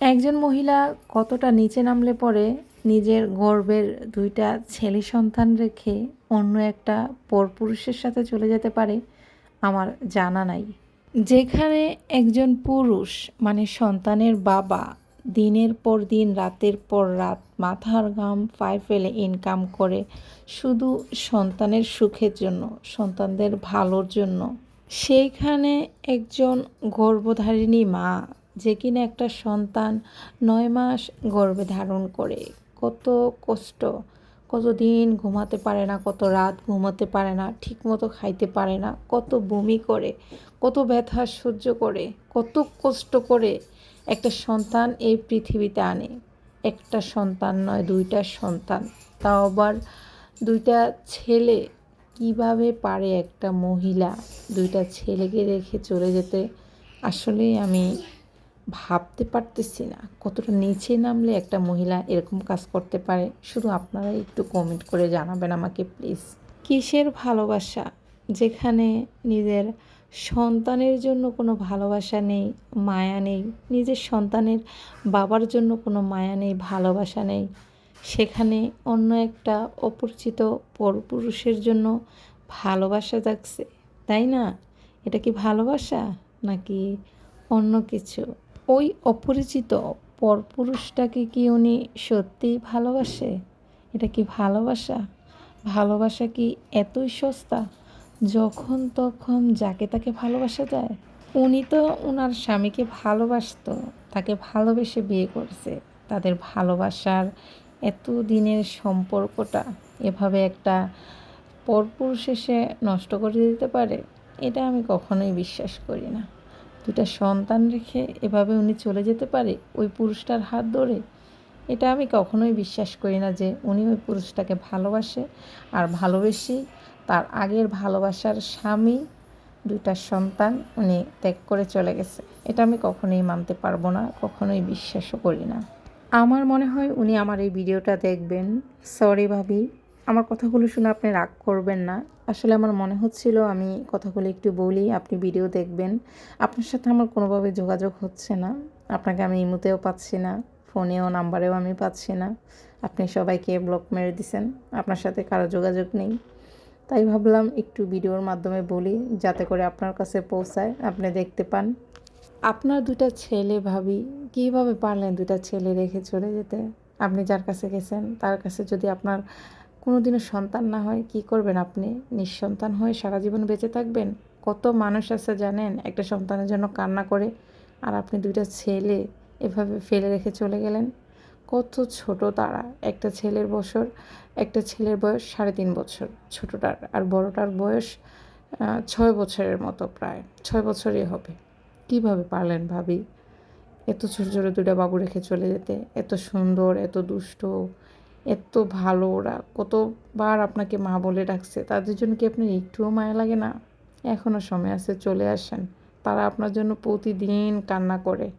একজন মহিলা কতটা নিচে নামলে পরে নিজের গর্বের দুইটা ছেলে সন্তান রেখে অন্য একটা পরপুরুষের সাথে চলে যেতে পারে, আমার জানা নাই। যেখানে একজন পুরুষ মানে সন্তানের বাবা, দিনের পর দিন, রাতের পর রাত, মাথার ঘাম পায়ে ফেলে ইনকাম করে শুধু সন্তানের সুখের জন্য, সন্তানদের ভালোর জন্য। সেইখানে একজন গর্ভধারিণী মা যে কিনা একটা সন্তান নয় মাস গর্ভে ধারণ করে। কত কষ্ট। কত দিন ঘুমাতে পারে না, কত রাত ঘুমাতে পারে না, ঠিকমতো খাইতে পারে না, কত বমি করে, কত ব্যথা সহ্য করে, কত কষ্ট করে একটা সন্তান এই পৃথিবীতে আনে। একটা সন্তান নয়, দুইটা সন্তান। তাও আবার দুইটা ছেলে। কীভাবে পারে একটা মহিলা দুইটা ছেলেকে রেখে চলে যেতে? আসলেই আমি ভাবতে পারতেছি না কতটা নিচে নামলে একটা মহিলা এরকম কাজ করতে পারে। শুধু আপনারা একটু কমেন্ট করে জানাবেন আমাকে প্লিজ কিসের ভালোবাসা? যেখানে নিজের সন্তানের জন্য কোনো ভালোবাসা নেই, মায়া নেই, নিজের সন্তানের বাবার জন্য কোনো মায়া নেই, ভালোবাসা নেই। সেখানে অন্য একটা অপরিচিত পরপুরুষের জন্য ভালোবাসা যাচ্ছে তাই না? এটা কি ভালোবাসা নাকি অন্য কিছু? ওই অপরিচিত পরপুরুষটাকে কি উনি সত্যিই ভালোবাসে? এটা কি ভালোবাসা? ভালোবাসা কি এতই সস্তা? যখন তখন যাকে তাকে ভালোবাসা যায়। উনি তো ওনার স্বামীকে ভালোবাসতো, তাকে ভালোবেসে বিয়ে করছে। তাদের ভালোবাসার এত দিনের সম্পর্কটা এভাবে একটা পরপুরুষ এসে নষ্ট করে দিতে পারে? এটা আমি কখনোই বিশ্বাস করি না। দুটা সন্তান রেখে এভাবে উনি চলে যেতে পারে ওই পুরুষটার হাত ধরে? এটা আমি কখনোই বিশ্বাস করি না যে উনি ওই পুরুষটাকে ভালোবাসে আর ভালোবেসেই তার আগের ভালোবাসার স্বামী দুইটা সন্তান উনি ত্যাগ করে চলে গেছে। এটা আমি কখনোই মানতে পারব না, কখনোই বিশ্বাসও করি না। আমার মনে হয় উনি আমার এই ভিডিওটা দেখবেন। সরি ভাবি। আমার কথাগুলো শুনে আপনি রাগ করবেন না। আসলে আমার মনে হচ্ছিল আমি কথাগুলো একটু বলি, আপনি ভিডিও দেখবেন। আপনার সাথে আমার কোনোভাবে যোগাযোগ হচ্ছে না। আপনাকে আমি ইমুতেও পাচ্ছি না, ফোনেও, নাম্বারেও আমি পাচ্ছি না। আপনি সবাইকে ব্লক মেরে দিছেন, আপনার সাথে কারও যোগাযোগ নেই। তাই ভাবলাম একটু ভিডিওর মাধ্যমে বলি, যাতে করে আপনার কাছে পৌঁছায়, আপনি দেখতে পান। আপনার দুটা ছেলে ভাবি, কীভাবে পারলেন দুটা ছেলে রেখে চলে যেতে? আপনি যার কাছে গেছেন, তার কাছে যদি আপনার কোনো দিনও সন্তান না হয়, কি করবেন আপনি? নিঃসন্তান হয়ে সারা জীবন বেঁচে থাকবেন? কত মানুষ আছে জানেন, একটা সন্তানের জন্য কান্না করে আর আপনি দুইটা ছেলে এভাবে ফেলে রেখে চলে গেলেন? কত ছোট তারা, একটা ছেলের বছর, একটা ছেলের বয়স সাড়ে তিন বছর, ছোটোটার আর বড়টার বয়স ছয় বছরের মতো প্রায়, ছয় বছরই হবে। কীভাবে পারলেন ভাবি? এত ছোটো ছোটো দুটা বাবু রেখে চলে যেতে, এত সুন্দর, এত দুষ্ট এত ভালো ওরা। কতবার আপনাকে মা বলে ডাকছে, তাদের জন্য কি আপনার একটুও মায়া লাগে না? এখনও সময় আছে, চলে আসেন। তারা আপনার জন্য প্রতিদিন কান্না করে।